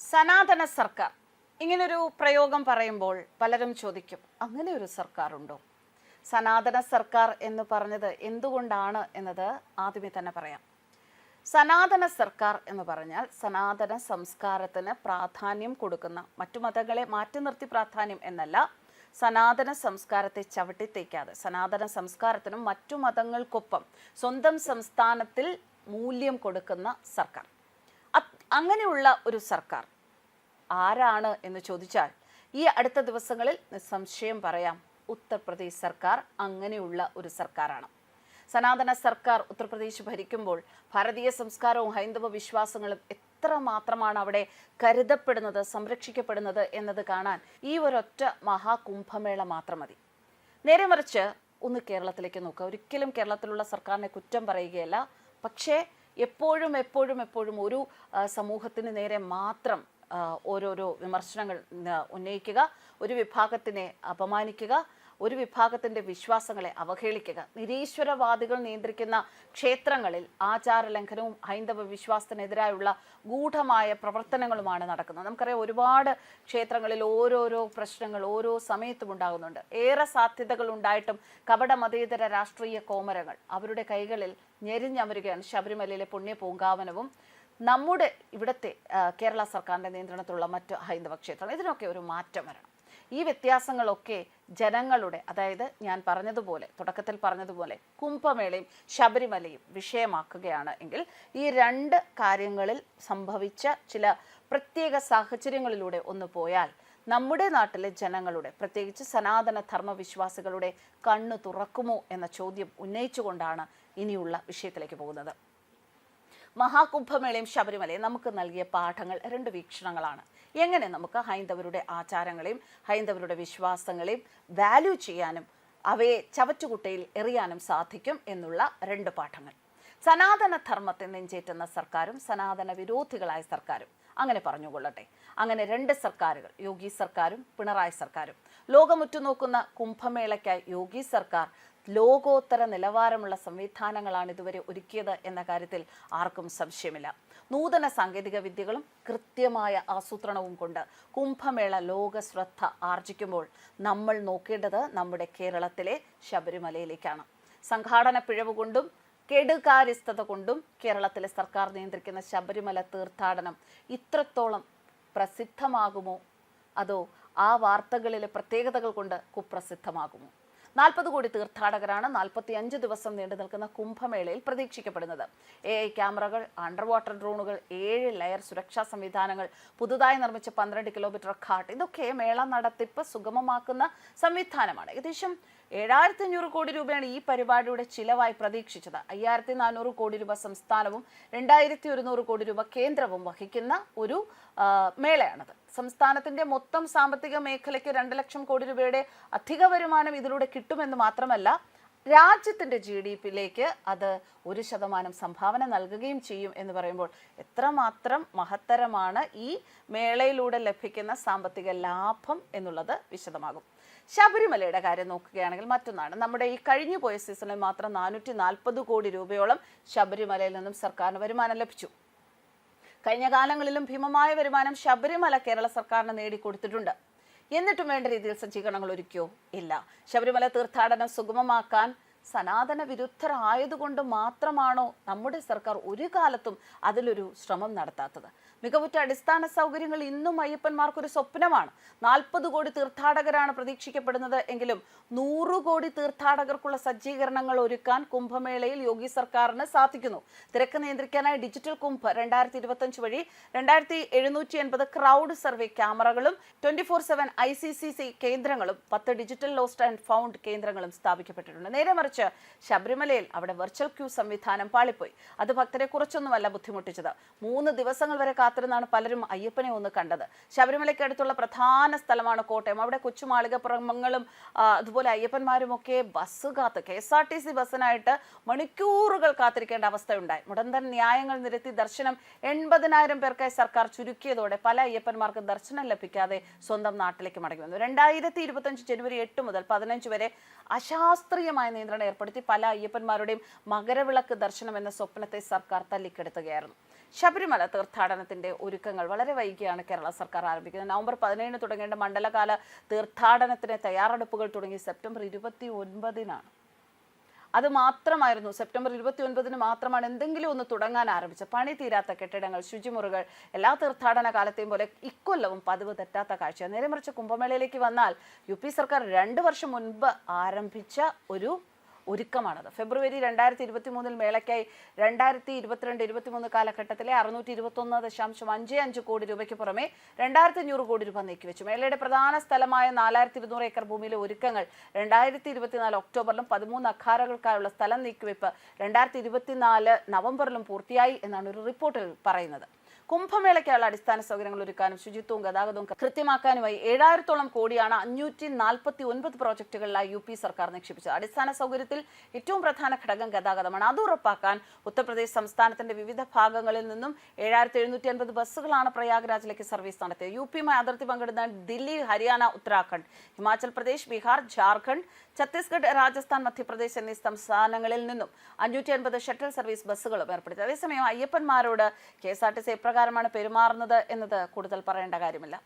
സനാതന സർക്കാർ ഇങ്ങനൊരു പ്രയോഗം പറയുമ്പോൾ പലരും ചോദിക്കും അങ്ങനെ ഒരു സർക്കാർ ഉണ്ടോ സനാതന സർക്കാർ എന്ന് പറഞ്ഞത് എന്തുകൊണ്ടാണ് എന്നത് ആദ്യമേ തന്നെ പറയാം. സനാതന സർക്കാർ എന്ന് പറഞ്ഞാൽ സനാതന സംസ്കാരത്തിന് പ്രാധാന്യം കൊടുക്കുന്ന മറ്റു മതങ്ങളെ മാറ്റി നിർത്തി പ്രാധാന്യം എന്നല്ല സനാതന സംസ്കാരത്തെ ചവിട്ടിത്തേക്കാതെ സനാതന സംസ്കാരത്തിനും മറ്റു മതങ്ങൾക്കൊപ്പം സ്വന്തം സംസ്ഥാനത്തിൽ മൂല്യം കൊടുക്കുന്ന സർക്കാർ. അങ്ങനെയുള്ള ഒരു സർക്കാർ ആരാണ് എന്ന് ചോദിച്ചാൽ ഈ അടുത്ത ദിവസങ്ങളിൽ നിസ്സംശയം പറയാം ഉത്തർപ്രദേശ് സർക്കാർ അങ്ങനെയുള്ള ഒരു സർക്കാരാണ്. സനാതന സർക്കാർ ഉത്തർപ്രദേശ് ഭരിക്കുമ്പോൾ ഭാരതീയ സംസ്കാരവും ഹൈന്ദവ വിശ്വാസങ്ങളും എത്ര മാത്രമാണ് അവിടെ കരുതപ്പെടുന്നത് സംരക്ഷിക്കപ്പെടുന്നത് എന്നത് കാണാൻ ഈ ഒരൊറ്റ മഹാകുംഭമേള മാത്രം മതി. നേരെ മറിച്ച് ഒന്ന് കേരളത്തിലേക്ക് നോക്കുക. ഒരിക്കലും കേരളത്തിലുള്ള സർക്കാരിനെ കുറ്റം പറയുകയല്ല. പക്ഷേ എപ്പോഴും എപ്പോഴും എപ്പോഴും ഒരു സമൂഹത്തിന് നേരെ മാത്രം ഓരോരോ വിമർശനങ്ങൾ ഉന്നയിക്കുക ഒരു വിഭാഗത്തിനെ അപമാനിക്കുക ഒരു വിഭാഗത്തിന്റെ വിശ്വാസങ്ങളെ അവഹേളിക്കുക. നിരീശ്വരവാദികൾ നിയന്ത്രിക്കുന്ന ക്ഷേത്രങ്ങളിൽ ആചാര ലംഘനവും ഹൈന്ദവ വിശ്വാസത്തിനെതിരായുള്ള ഗൂഢമായ പ്രവർത്തനങ്ങളുമാണ് നടക്കുന്നത്. നമുക്കറിയാം ഒരുപാട് ക്ഷേത്രങ്ങളിൽ ഓരോരോ പ്രശ്നങ്ങൾ ഓരോ സമയത്തും ഉണ്ടാകുന്നുണ്ട്. ഏറെ സാധ്യതകൾ ഉണ്ടായിട്ടും കപട മതേതര രാഷ്ട്രീയ കോമരങ്ങൾ അവരുടെ കൈകളിൽ ഞെരിഞ്ഞമരുകയാണ്. ശബരിമലയിലെ പുണ്യ പൂങ്കാവനവും നമ്മുടെ ഇവിടുത്തെ കേരള സർക്കാരിന്റെ നിയന്ത്രണത്തിലുള്ള മറ്റ് ഹൈന്ദവ ക്ഷേത്രങ്ങൾ ഇതിനൊക്കെ ഒരു മാറ്റം വരണം. ഈ വ്യത്യാസങ്ങളൊക്കെ ജനങ്ങളുടെ അതായത് ഞാൻ പറഞ്ഞതുപോലെ തുടക്കത്തിൽ പറഞ്ഞതുപോലെ കുംഭമേളയും ശബരിമലയും വിഷയമാക്കുകയാണ് എങ്കിൽ ഈ രണ്ട് കാര്യങ്ങളിൽ സംഭവിച്ച ചില പ്രത്യേക സാഹചര്യങ്ങളിലൂടെ ഒന്ന് പോയാൽ നമ്മുടെ നാട്ടിലെ ജനങ്ങളുടെ പ്രത്യേകിച്ച് സനാതന ധർമ്മവിശ്വാസികളുടെ കണ്ണു തുറക്കുമോ എന്ന ചോദ്യം ഉന്നയിച്ചുകൊണ്ടാണ് ഇനിയുള്ള വിഷയത്തിലേക്ക് പോകുന്നത്. മഹാകുംഭമേളയും ശബരിമലയും നമുക്ക് നൽകിയ പാഠങ്ങൾ രണ്ട് വീക്ഷണങ്ങളാണ്. എങ്ങനെ നമുക്ക് ഹൈന്ദവരുടെ ആചാരങ്ങളെയും ഹൈന്ദവരുടെ വിശ്വാസങ്ങളെയും വാല്യൂ ചെയ്യാനും അവയെ ചവറ്റുകുട്ടയിൽ എറിയാനും സാധിക്കും എന്നുള്ള രണ്ട് പാഠങ്ങൾ. സനാതന ധർമ്മത്തെ നെഞ്ചേറ്റുന്ന സർക്കാരും സനാതന വിരോധികളായ സർക്കാരും അങ്ങനെ പറഞ്ഞുകൊള്ളട്ടെ. അങ്ങനെ രണ്ട് സർക്കാരുകൾ യോഗി സർക്കാരും പിണറായി സർക്കാരും. ലോകമുറ്റുനോക്കുന്ന കുംഭമേളയ്ക്കായി യോഗി സർക്കാർ ലോകോത്തര നിലവാരമുള്ള സംവിധാനങ്ങളാണ് ഇതുവരെ ഒരുക്കിയത് എന്ന കാര്യത്തിൽ ആർക്കും സംശയമില്ല. നൂതന സാങ്കേതിക വിദ്യകളും കൃത്യമായ ആസൂത്രണവും കൊണ്ട് കുംഭമേള ലോക ശ്രദ്ധ ആർജിക്കുമ്പോൾ നമ്മൾ നോക്കേണ്ടത് നമ്മുടെ കേരളത്തിലെ ശബരിമലയിലേക്കാണ്. സംഘാടന പിഴവ് കൊണ്ടും കെടുകാര്യസ്ഥത കൊണ്ടും കേരളത്തിലെ സർക്കാർ നിയന്ത്രിക്കുന്ന ശബരിമല തീർത്ഥാടനം ഇത്രത്തോളം പ്രസിദ്ധമാകുമോ? അതോ ആ വാർത്തകളിലെ പ്രത്യേകതകൾ കൊണ്ട് കുപ്രസിദ്ധമാകുമോ? നാൽപ്പത് കോടി തീർത്ഥാടകരാണ് നാൽപ്പത്തി അഞ്ച് ദിവസം നീണ്ടു നിൽക്കുന്ന കുംഭമേളയിൽ പ്രതീക്ഷിക്കപ്പെടുന്നത്. എ ഐ ക്യാമറകൾ അണ്ടർ വാട്ടർ ഡ്രോണുകൾ ഏഴ് ലെയർ സുരക്ഷാ സംവിധാനങ്ങൾ പുതുതായി നിർമ്മിച്ച പന്ത്രണ്ട് കിലോമീറ്റർ ഘാട്ട് ഇതൊക്കെ മേള നടത്തിപ്പ് സുഗമമാക്കുന്ന സംവിധാനമാണ്. ഏകദേശം ഏഴായിരത്തി അഞ്ഞൂറ് കോടി രൂപയാണ് ഈ പരിപാടിയുടെ ചിലവായി പ്രതീക്ഷിച്ചത്. അയ്യായിരത്തി നാനൂറ് കോടി രൂപ സംസ്ഥാനവും രണ്ടായിരത്തി ഒരുന്നൂറ് കോടി രൂപ കേന്ദ്രവും വഹിക്കുന്ന ഒരു മേളയാണത്. സംസ്ഥാനത്തിന്റെ മൊത്തം സാമ്പത്തിക മേഖലയ്ക്ക് രണ്ട് ലക്ഷം കോടി രൂപയുടെ അധിക വരുമാനം ഇതിലൂടെ കിട്ടുമെന്ന് മാത്രമല്ല രാജ്യത്തിന്റെ ജി ഡി പിയിലേക്ക് അത് ഒരു ശതമാനം സംഭാവന നൽകുകയും ചെയ്യും എന്ന് പറയുമ്പോൾ എത്രമാത്രം മഹത്തരമാണ് ഈ മേളയിലൂടെ ലഭിക്കുന്ന സാമ്പത്തിക ലാഭം എന്നുള്ളത് വിശദമാകും. ശബരിമലയുടെ കാര്യം നോക്കുകയാണെങ്കിൽ മറ്റൊന്നാണ്. നമ്മുടെ ഈ കഴിഞ്ഞു പോയ സീസണിൽ മാത്രം നാനൂറ്റി കോടി രൂപയോളം ശബരിമലയിൽ നിന്നും സർക്കാരിന് വരുമാനം ലഭിച്ചു. കഴിഞ്ഞ കാലങ്ങളിലും ഭീമമായ വരുമാനം ശബരിമല കേരള സർക്കാരിന് നേടിക്കൊടുത്തിട്ടുണ്ട്. എന്നിട്ടും വേണ്ട രീതിയിൽ സജ്ജീകരണങ്ങൾ ഒരുക്കിയോ? ഇല്ല. ശബരിമല തീർത്ഥാടനം സുഗമമാക്കാൻ സനാതന വിരുദ്ധരായതുകൊണ്ട് മാത്രമാണോ നമ്മുടെ സർക്കാർ ഒരു കാലത്തും അതിലൊരു ശ്രമം നടത്താത്തത്? മികവുറ്റ അടിസ്ഥാന സൗകര്യങ്ങൾ ഇന്നും അയ്യപ്പന്മാർക്കൊരു സ്വപ്നമാണ്. നാൽപ്പത് കോടി തീർത്ഥാടകരാണ് പ്രതീക്ഷിക്കപ്പെടുന്നത്. എങ്കിലും നൂറ് കോടി തീർത്ഥാടകർക്കുള്ള സജ്ജീകരണങ്ങൾ ഒരുക്കാൻ കുംഭമേളയിൽ യോഗി സർക്കാരിന് സാധിക്കുന്നു. തിരക്ക് നിയന്ത്രിക്കാനായി ഡിജിറ്റൽ കുംഭ രണ്ടായിരത്തി ഇരുപത്തഞ്ച് വഴി രണ്ടായിരത്തി എഴുന്നൂറ്റി എൺപത് ക്രൗഡ് സർവേ ക്യാമറകളും twenty four seven I C C C കേന്ദ്രങ്ങളും പത്ത് ഡിജിറ്റൽ ലോസ്റ്റ് ആൻഡ് ഫൗണ്ട് കേന്ദ്രങ്ങളും സ്ഥാപിക്കപ്പെട്ടിട്ടുണ്ട്. നേരെ മറിച്ച് ശബരിമലയിൽ അവിടെ വെർച്വൽ ക്യൂ സംവിധാനം പാളിപ്പോയി. അത് ഭക്തരെ കുറച്ചൊന്നുമല്ല ബുദ്ധിമുട്ടിച്ചത്. മൂന്ന് ദിവസങ്ങൾ വരെ കാത്തിരുന്നാണ് പലരും അയ്യപ്പനെ ഒന്ന് കണ്ടത്. ശബരിമലയ്ക്ക് അടുത്തുള്ള പ്രധാന സ്ഥലമാണ് കോട്ടയം. അവിടെ കൊച്ചുമാളികപ്പുറങ്ങളും അതുപോലെ അയ്യപ്പന്മാരും ഒക്കെ ബസ് കാത്ത് K S R T C ബസ്സിനായിട്ട് മണിക്കൂറുകൾ കാത്തിരിക്കേണ്ട അവസ്ഥയുണ്ടായി. മുടന്തൻ ന്യായങ്ങൾ നിരത്തി ദർശനം എൺപതിനായിരം പേർക്കായി സർക്കാർ ചുരുക്കിയതോടെ പല അയ്യപ്പന്മാർക്ക് ദർശനം ലഭിക്കാതെ സ്വന്തം നാട്ടിലേക്ക് മടങ്ങി വന്നു. രണ്ടായിരത്തി ഇരുപത്തഞ്ച് ജനുവരി എട്ട് മുതൽ പതിനഞ്ച് വരെ അശാസ്ത്രീയമായ നിയന്ത്രണം ഏർപ്പെടുത്തി പല അയ്യപ്പന്മാരുടെയും മകരവിളക്ക് ദർശനം എന്ന സ്വപ്നത്തെ സർക്കാർ തല്ലിക്കെടുത്തുകയായിരുന്നു. ശബരിമല തീർത്ഥാടനത്തിന്റെ ഒരുക്കങ്ങൾ വളരെ വൈകിയാണ് കേരള സർക്കാർ ആരംഭിക്കുന്നത്. നവംബർ പതിനേഴിന് തുടങ്ങേണ്ട മണ്ഡലകാല തീർത്ഥാടനത്തിന് തയ്യാറെടുപ്പുകൾ തുടങ്ങി സെപ്റ്റംബർ ഇരുപത്തി ഒൻപതിനാണ് അത് മാത്രമായിരുന്നു. സെപ്റ്റംബർ ഇരുപത്തി ഒൻപതിന് മാത്രമാണ് എന്തെങ്കിലും ഒന്ന് തുടങ്ങാൻ ആരംഭിച്ചത് പണി തീരാത്ത കെട്ടിടങ്ങൾ ശുചിമുറികൾ എല്ലാ തീർത്ഥാടന കാലത്തെയും പോലെ ഇക്കൊല്ലവും പതിവ് തെറ്റാത്ത കാഴ്ച നേരെ മറിച്ച് കുംഭമേളയിലേക്ക് വന്നാൽ യു സർക്കാർ രണ്ട് വർഷം മുൻപ് ആരംഭിച്ച ഒരു ഒരുക്കമാണത്. ഫെബ്രുവരി രണ്ടായിരത്തി ഇരുപത്തി മൂന്നിൽ മേളയ്ക്കായി രണ്ടായിരത്തി ഇരുപത്തിരണ്ട് ഇരുപത്തിമൂന്ന് കാലഘട്ടത്തിലെ അറുന്നൂറ്റി ഇരുപത്തൊന്ന് ദശാംശം അഞ്ച് അഞ്ച് കോടി രൂപയ്ക്ക് പുറമെ രണ്ടായിരത്തി അഞ്ഞൂറ് കോടി രൂപ നീക്കിവെച്ചു. മേളയുടെ പ്രധാന സ്ഥലമായ നാലായിരത്തി ഇരുന്നൂറ് ഏക്കർ ഭൂമിയിലെ ഒരുക്കങ്ങൾ രണ്ടായിരത്തി ഇരുപത്തിനാല് ഒക്ടോബറിലും പതിമൂന്ന് അഖാരകൾക്കായുള്ള സ്ഥലം നീക്കിവെപ്പ് രണ്ടായിരത്തി ഇരുപത്തിനാല് നവംബറിലും പൂർത്തിയായി എന്നാണ് ഒരു റിപ്പോർട്ടിൽ പറയുന്നത്. കുംഭമേളയ്ക്കുള്ള അടിസ്ഥാന സൗകര്യങ്ങൾ ഒരുക്കാനും ശുചിത്വവും ഗതാഗതവും കൃത്യമാക്കാനുമായി ഏഴായിരത്തോളം കോടിയാണ് അഞ്ഞൂറ്റി നാൽപ്പത്തി ഒൻപത് പ്രോജക്റ്റുകളിലായി യു പി സർക്കാർ നിക്ഷേപിച്ചത്. അടിസ്ഥാന സൗകര്യത്തിൽ ഏറ്റവും പ്രധാന ഘടകം ഗതാഗതമാണ്. അത് ഉറപ്പാക്കാൻ ഉത്തർപ്രദേശ് സംസ്ഥാനത്തിന്റെ വിവിധ ഭാഗങ്ങളിൽ നിന്നും ഏഴായിരത്തി എഴുന്നൂറ്റി അൻപത് ബസ്സുകളാണ് പ്രയാഗ്രാജിലേക്ക് സർവീസ് നടത്തിയത്. യു പിയുമായി അതിർത്തി പങ്കിടുന്ന ദില്ലി ഹരിയാന ഉത്തരാഖണ്ഡ് ഹിമാചൽ പ്രദേശ് ബീഹാർ ജാർഖണ്ഡ് ഛത്തീസ്ഗഡ് രാജസ്ഥാൻ മധ്യപ്രദേശ് എന്നീ സംസ്ഥാനങ്ങളിൽ നിന്നും അഞ്ഞൂറ്റി അൻപത് ഷട്ടിൽ സർവീസ് ബസ്സുകളും ഏർപ്പെടുത്തി. അതേസമയം അയ്യപ്പന്മാരോട് K S R T C എപ്രകാരമാണ് പെരുമാറുന്നത് എന്നത് കൂടുതൽ പറയേണ്ട കാര്യമില്ല.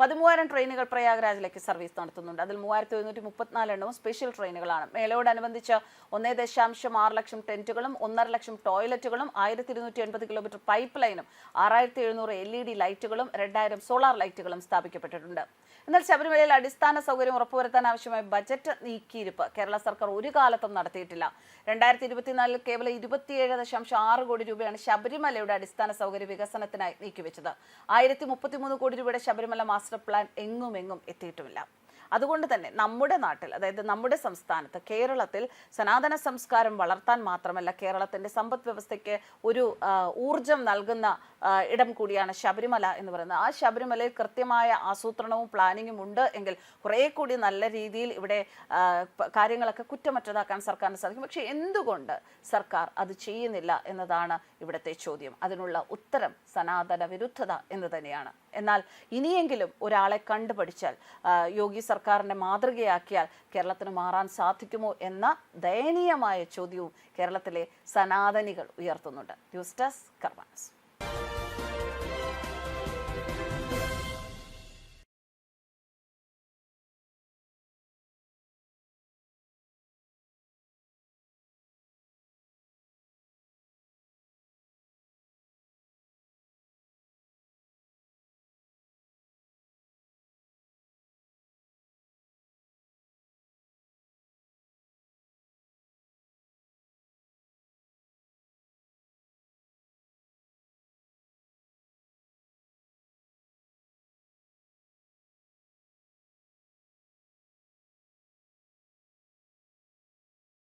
പതിമൂവായിരം ട്രെയിനുകൾ പ്രയാഗ്രാജിലേക്ക് സർവീസ് നടത്തുന്നുണ്ട്. അതിൽ മൂവായിരത്തി ഒരുന്നൂറ്റി മുപ്പത്തിനാല് എണ്ണവും സ്പെഷ്യൽ ട്രെയിനുകളാണ്. മേളയോടനുബന്ധിച്ച് ഒന്നേ ദശാംശം ആറ് ലക്ഷം ടെന്റുകളും ഒന്നര ലക്ഷം ടോയ്ലറ്റുകളും ആയിരത്തി ഇരുന്നൂറ്റി എൺപത് കിലോമീറ്റർ പൈപ്പ് ലൈനും ആറായിരത്തി എഴുന്നൂറ് എൽ ഇ ഡി ലൈറ്റുകളും രണ്ടായിരം സോളാർ ലൈറ്റുകളും സ്ഥാപിക്കപ്പെട്ടിട്ടുണ്ട്. എന്നാൽ ശബരിമലയിൽ അടിസ്ഥാന സൗകര്യം ഉറപ്പുവരുത്താൻ ആവശ്യമായ ബജറ്റ് നീക്കിയിരിപ്പ് കേരള സർക്കാർ ഒരു കാലത്തും നടത്തിയിട്ടില്ല. രണ്ടായിരത്തി ഇരുപത്തിനാലിൽ കേവലം ഇരുപത്തിയേഴ് ദശാംശം ആറ് കോടി രൂപയാണ് ശബരിമലയുടെ അടിസ്ഥാന സൗകര്യ വികസനത്തിനായി നീക്കിവെച്ചത്. ആയിരത്തി മുപ്പത്തിമൂന്ന് കോടി രൂപയുടെ ശബരിമല മാസ്റ്റർ പ്ലാൻ എങ്ങും എങ്ങും എത്തിയിട്ടുമില്ല. അതുകൊണ്ട് തന്നെ നമ്മുടെ നാട്ടിൽ അതായത് നമ്മുടെ സംസ്ഥാനത്ത് കേരളത്തിൽ സനാതന സംസ്കാരം വളർത്താൻ മാത്രമല്ല കേരളത്തിന്റെ സമ്പദ് വ്യവസ്ഥയ്ക്ക് ഒരു ഊർജം നൽകുന്ന ഇടം കൂടിയാണ് ശബരിമല എന്ന് പറയുന്നത്. ആ ശബരിമലയിൽ കൃത്യമായ ആസൂത്രണവും പ്ലാനിങ്ങും ഉണ്ട് എങ്കിൽ കുറേ കൂടി നല്ല രീതിയിൽ ഇവിടെ കാര്യങ്ങളൊക്കെ കുറ്റമറ്റതാക്കാൻ സർക്കാരിന് സാധിക്കും. പക്ഷേ എന്തുകൊണ്ട് സർക്കാർ അത് ചെയ്യുന്നില്ല എന്നതാണ് ഇവിടുത്തെ ചോദ്യം. അതിനുള്ള ഉത്തരം സനാതന വിരുദ്ധത എന്ന് തന്നെയാണ്. എന്നാൽ ഇനിയെങ്കിലും ഒരാളെ കണ്ടുപഠിച്ചാൽ യോഗി സർക്കാരിനെ മാതൃകയാക്കിയാൽ കേരളത്തിന് മാറാൻ സാധിക്കുമോ എന്ന ദയനീയമായ ചോദ്യവും കേരളത്തിലെ സനാതനികൾ ഉയർത്തുന്നുണ്ട്. News desk കർമാനസ്